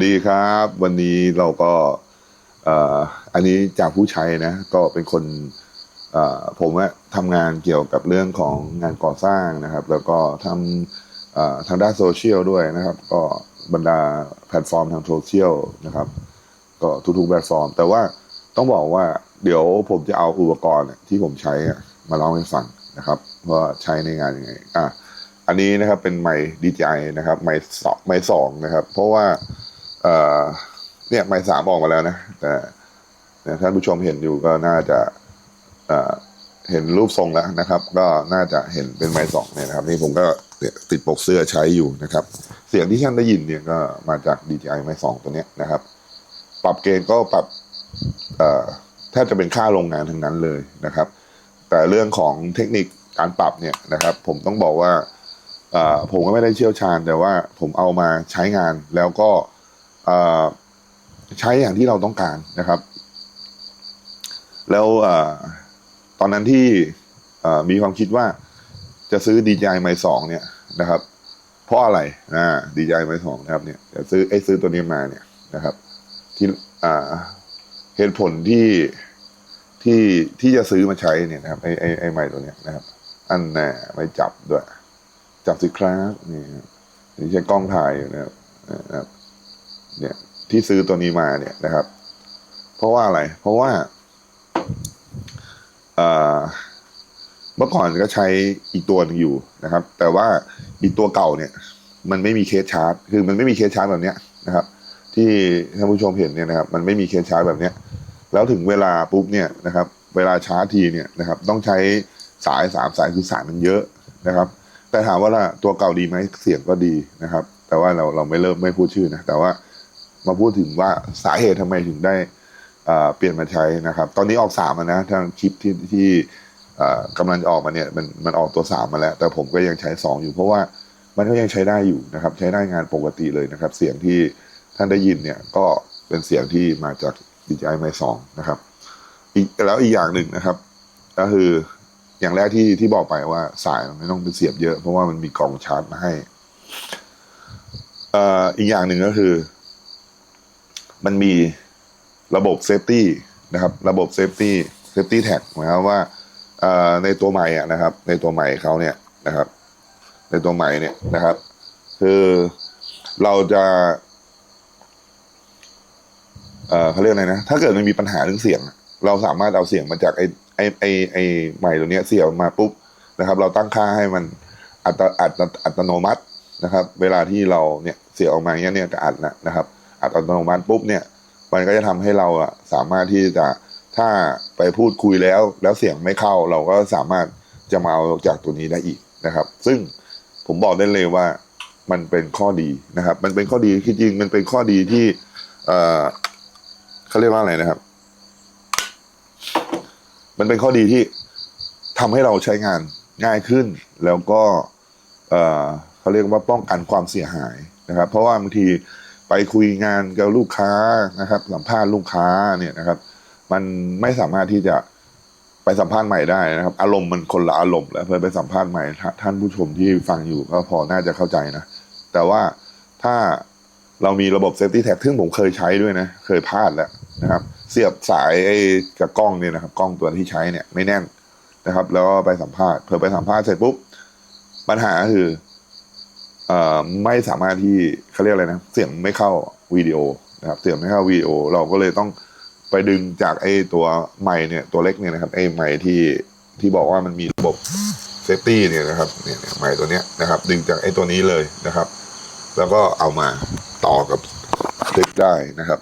สดีครับ วันนี้เราก็อันนี้จากผู้ใช้นะ ก็เป็นคนผมทำงานเกี่ยวกับเรื่องของงานก่อสร้างนะครับ แล้วก็ทำทางด้านโซเชียลด้วยนะครับ ก็บรรดาแพลตฟอร์มทางโซเชียลนะครับ ก็ทุกๆแพลตฟอร์ม แต่ว่าต้องบอกว่าเดี๋ยวผมจะเอาอุปกรณ์ที่ผมใช้มาเล่าให้ฟังนะครับว่าใช้ในงานยังไงอะอันนี้นะครับเป็นไมค์ DJI นะครับไมค์สองไมค์สองนะครับ เพราะว่า เนี่ยไมค์สามออกมาแล้วนะแต่ท่านผู้ชมเห็นอยู่ก็น่าจะเห็นรูปทรงแล้วนะครับ ก็น่าจะเห็นเป็นไมค์สองเนี่ยนะครับ นี่ผมก็ติดปกเสื้อใช้อยู่นะครับ เสียงที่ท่านได้ยินเนี่ยก็มาจาก DJI ไมค์สองตัวเนี้ยนะครับ ปรับเกณฑ์ก็ปรับแทบจะเป็นค่าโรงงานทั้งนั้นเลยนะครับ แต่เรื่องของเทคนิคการปรับเนี่ยนะครับ ผมต้องบอกว่าผมก็ไม่ได้เชี่ยวชาญ แต่ว่าผมเอามาใช้งานแล้วก็ ใช้อย่างที่เราต้องการนะครับ แล้วอตอนนั้นที่มีความคิดว่าจะซื้อ DJI ไมสองเนี่ยนะครับ เพราะอะไรนะ DJI ไมสองนะครับเนี่ยจะซื้อไอ้ซื้อตัวนี้มาเนี่ยนะครับ ที่เหตุผลที่ที่ที่จะซื้อมาใช้เนี่ยนะครับไอ้ไอ้ไอ้ไม้ตัวเนี้ยนะครับ อันแน่ไม่จับด้วย จับสิครับนี่ครับนี่ใช้กล้องถ่ายอยู่นะครับ เนี่ย ที่ซื้อตัวนี้มาเนี่ยนะครับ เพราะว่าอะไร เพราะว่าเมื่อก่อนก็ใช้อีกตัวหนึงอยู่นะครับ แต่ว่าอีกตัวเก่าเนี่ย มันไม่มีเคสชาร์จ คือมันไม่มีเคสชาร์จแบบเนี้ยนะครับ ที่ท่านผู้ชมเห็นเนี่ยนะครับ มันไม่มีเคสชาร์จแบบเนี้ย แล้วถึงเวลาปุ๊บเนี่ยนะครับ เวลาชาร์จทีเนี่ยนะครับ ต้องใช้สายสามสายคือสายมันเยอะนะครับ แต่ถามว่าล่ะตัวเก่าดีไหมเสียงก็ดีนะครับ แต่ว่าเราเราไม่เริ่มไม่พูดชื่อนะ แต่ว่า มาพูดถึงว่าสาเหตุทำไมถึงได้เปลี่ยนมาใช้นะครับ ตอนนี้ออกสามแล้วนะทางคลิปที่ที่กำลังจะออกมาเนี่ยมันมันออกตัวสามมาแล้ว แต่ผมก็ยังใช้สองอยู่ เพราะว่ามันก็ยังใช้ได้อยู่นะครับ ใช้ได้งานปกติเลยนะครับ เสียงที่ท่านได้ยินเนี่ยก็เป็นเสียงที่มาจาก DJI m สองนะครับ อีกแล้วอีกอย่างหนึ่งนะครับ ก็คืออย่างแรกที่ที่บอกไปว่าสายมันไม่ต้องไปเสียบเยอะเพราะว่ามันมีกล่องชาร์จมาให้ออีกอย่างหนึ่งก็คือ มันมีระบบเซฟตี้นะครับ ระบบเซฟตี้เซฟตี้แท็กหมายความว่าในตัวใหม่อะนะครับ ในตัวใหม่เขาเนี่ยนะครับ ในตัวใหม่เนี่ยนะครับ คือเราจะเอ่อเขาเรียกอะไรนะ ถ้าเกิดมันมีปัญหาเรื่องเสียง เราสามารถเอาเสียงมาจากไอ้ไอ้ไอ้ไอ้ใหม่ตัวเนี้ยเสียบมาปุ๊บนะครับ เราตั้งค่าให้มันอัตอัตอัตโนมัตินะครับ เวลาที่เราเนี่ยเสียงออกมาเงี้ยเนี่ยจะอัดนะนะครับ อัตโนมัติปุ๊บเนี่ย มันก็จะทำให้เราอะสามารถที่จะถ้าไปพูดคุยแล้ว แล้วเสียงไม่เข้าเราก็สามารถจะมาเอาจากตัวนี้ได้อีกนะครับ ซึ่งผมบอกได้เลยว่ามันเป็นข้อดีนะครับ มันเป็นข้อดีที่จริงมันเป็นข้อดีที่ เอ่อเขาเรียกว่าอะไรนะครับ มันเป็นข้อดีที่ทำให้เราใช้งานง่ายขึ้น แล้วก็ เอ่อเขาเรียกว่าป้องกันความเสียหายนะครับ เพราะว่าบางที ไปคุยงานกับลูกค้านะครับ สัมภาษณ์ลูกค้าเนี่ยนะครับ มันไม่สามารถที่จะไปสัมภาษณ์ใหม่ได้นะครับ อารมณ์มันคนละอารมณ์แล้วเพื่อไปสัมภาษณ์ใหม่ท่านผู้ชมที่ฟังอยู่ก็พอน่าจะเข้าใจนะแต่ว่าถ้าเรามีระบบ Safety Tag ซึ่งผมเคยใช้ด้วยนะ เคยพลาดแล้วนะครับ เสียบสายไอ้กับกล้องเนี่ยนะครับ กล้องตัวที่ใช้เนี่ยไม่แน่นนะครับ แล้วไปสัมภาษณ์เพื่อไปสัมภาษณ์เสร็จปุ๊บปัญหาคือ ไม่สามารถที่เขาเรียกอะไรนะ เสียงไม่เข้าวิดีโอนะครับ เสียงไม่เข้าวิดีโอ เราก็เลยต้องไปดึงจากไอ้ตัวไมค์เนี่ยตัวเล็กเนี่ยนะครับไอ้ไมค์ที่ที่บอกว่ามันมีระบบเซฟตี้เนี่ยนะครับเนี่ยไมค์ตัวเนี้ยนะครับ ดึงจากไอ้ตัวนี้เลยนะครับ แล้วก็เอามาต่อกับคลิปได้นะครับ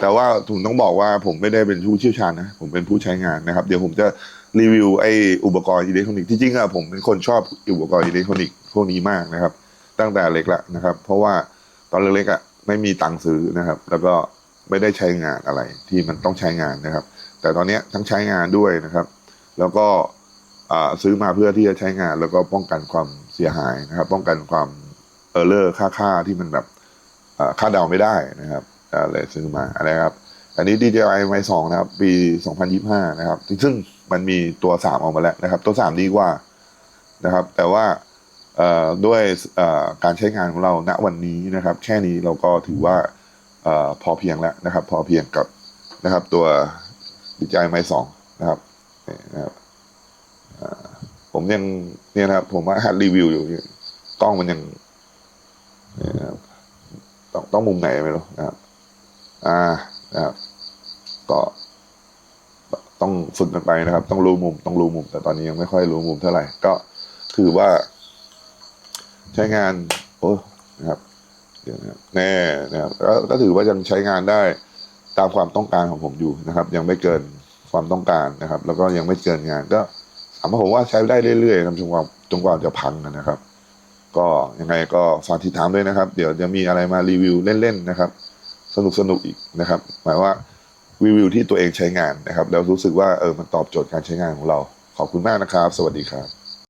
แต่ว่าผมต้องบอกว่าผมไม่ได้เป็นผู้เชี่ยวชาญนะ ผมเป็นผู้ใช้งานนะครับ เดี๋ยวผมจะ รีวิวไอ้อุปกรณ์อิเล็กทรอนิกส์ที่จริงอะผมเป็นคนชอบอุปกรณ์อิเล็กทรอนิกส์พวกนี้มากนะครับ ตั้งแต่เล็กละนะครับ เพราะว่าตอนเล็กๆอะไม่มีตังค์ซื้อนะครับ แล้วก็ไม่ได้ใช้งานอะไรที่มันต้องใช้งานนะครับ แต่ตอนนี้ทั้งใช้งานด้วยนะครับ แล้วก็ซื้อมาเพื่อที่จะใช้งาน แล้วก็ป้องกันความเสียหายนะครับ ป้องกันความเออร์เลอร์ค่าค่าที่มันแบบอ่าคาดเดาไม่ได้นะครับอ่าเลยซื้อมานะไรครับ อันนี้ DJI m สองนะครับ ปี 2025 นะครับ ซึ่งมันมีตัว 3 ออกมาแล้วนะครับ ตัว 3 ดีกว่านะครับ แต่ว่าด้วยการใช้งานของเราณวันนี้นะครับ แค่นี้เราก็ถือว่าอพอเพียงแล้วนะครับ พอเพียงกับนะครับตัวดีใจไม้สองนะครับนะครับผมยังเนี่ยนะครับ ผมว่าหัดรีวิวอยู่กล้องมันยังต้องต้องมุมไหนไม่รู้นะครับ อ่านะครับ ก็ต้องฝึกกันไปนะครับ ต้องรู้มุมต้องรู้มุม แต่ตอนนี้ยังไม่ค่อยรู้มุมเท่าไหร่ ก็ถือว่า ใช้งาน โอ้นะครับเดี๋ยวนะครับแน่นะครับก็ถือว่ายังใช้งานได้ตามความต้องการของผมอยู่นะครับ ยังไม่เกินความต้องการนะครับ แล้วก็ยังไม่เกินงานก็สามารถผมว่าใช้ได้เรื่อยๆจนกว่าจนกว่าจะพังนะครับ ก็ยังไงก็ฝากติดตามด้วยนะครับ เดี๋ยวจะมีอะไรมารีวิวเล่นๆนะครับ สนุกสนุกๆอีกนะครับ หมายว่า รีวิวที่ตัวเองใช้งานนะครับ แล้วรู้สึกว่าเออมันตอบโจทย์การใช้งานของเรา ขอบคุณมากนะครับ สวัสดีครับ